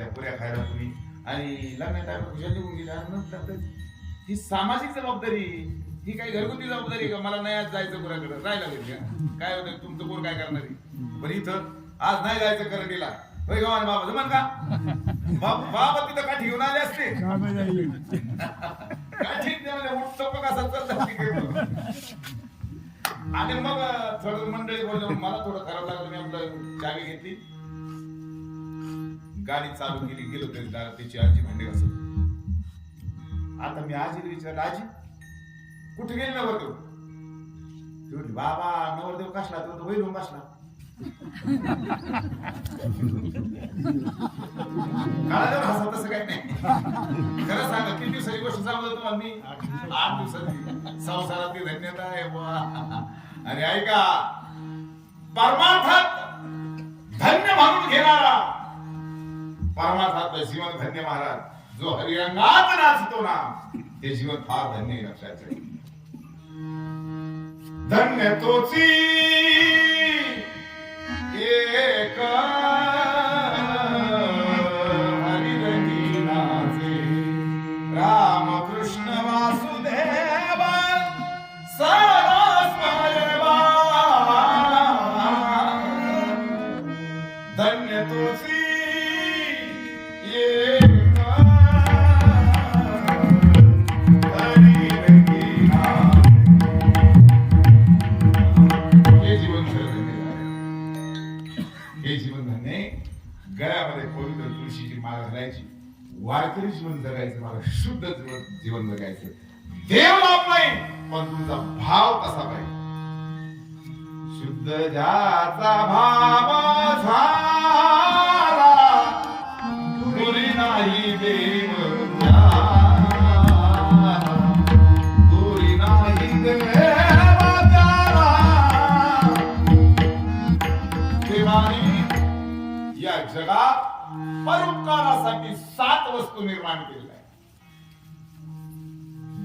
त्या पुऱ्या खायला कुणी आणि लग्नात टाइम खुशाल निघून गेली. ही सामाजिक जबाबदारी ही काही घरगुती जबाबदारी का? मला नाही आज जायचं पुऱ्याकडे. राहायला घरी काय होतं तुमचं कोण काय करणार पण इथं आज नाही जायचं करंडीला. होय गव्हाण बाबा? जमन का? बाबा तिथं का ठेवून आले असते. काठी म्हणजे उठतो का कसा आणि मग थोडं मंडळी बोलले मला थोडं खराब लागलं मी आपलं चावी घेतली. गाडी चालू केली गेलो तरी दारात त्याची आजी भांडे घासत आता मी आजीला विचारलं आजी कुठे गेली नवरदेव? ती म्हटली बाबा नवरदेव कसला? तो तो वैरून बसला. कळालं हसा तसं काही नाही. खरं सांगा किती दिवसाची गोष्ट सांगतो तुम्हाला मी? आठ दिवसाची. संसारातली धन्यता आहे बुवा. अरे ऐका परमा જીવન ધન્ય મહારાજ. જો હરિરંગાત નાચતો નામ તે જીવન ફાર ધન્ય રક્ષા છે. ધન્ય તો એક गळ्यामध्ये पवित्र तुळशीची माळ घालायची. वारकरी जीवन जगायचं मला शुद्ध जीवन जगायचं. देव लाभ नाही पण तुमचा भाव कसा पाहिजे. शुद्ध ज्याचा भाव या जगात परोपकारासाठी सात वस्तू निर्माण केल्या.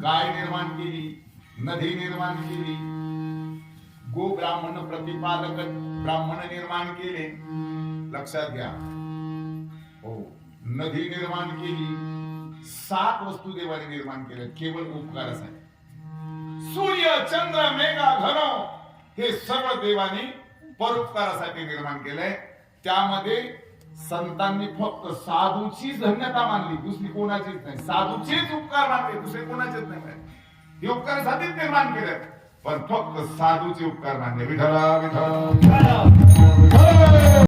गाय निर्माण केली नदी निर्माण केली गो ब्राह्मण प्रतिपादक ब्राह्मण निर्माण केले. लक्षात घ्या. हो नदी निर्माण केली सात वस्तू देवाने निर्माण केल्या केवळ उपकारासाठी. सूर्य चंद्र मेघा घन हे सर्व देवाने परोपकारासाठी निर्माण केलंय. त्यामध्ये संतांनी फक्त साधूचीच धन्यता मानली. दुसरी कोणाचीच नाही. साधूचेच उपकार मानले दुसरे कोणाचेच नाही हे उपकारासाठीच निर्माण केले पण फक्त साधूचे उपकार मानले. विठला विठला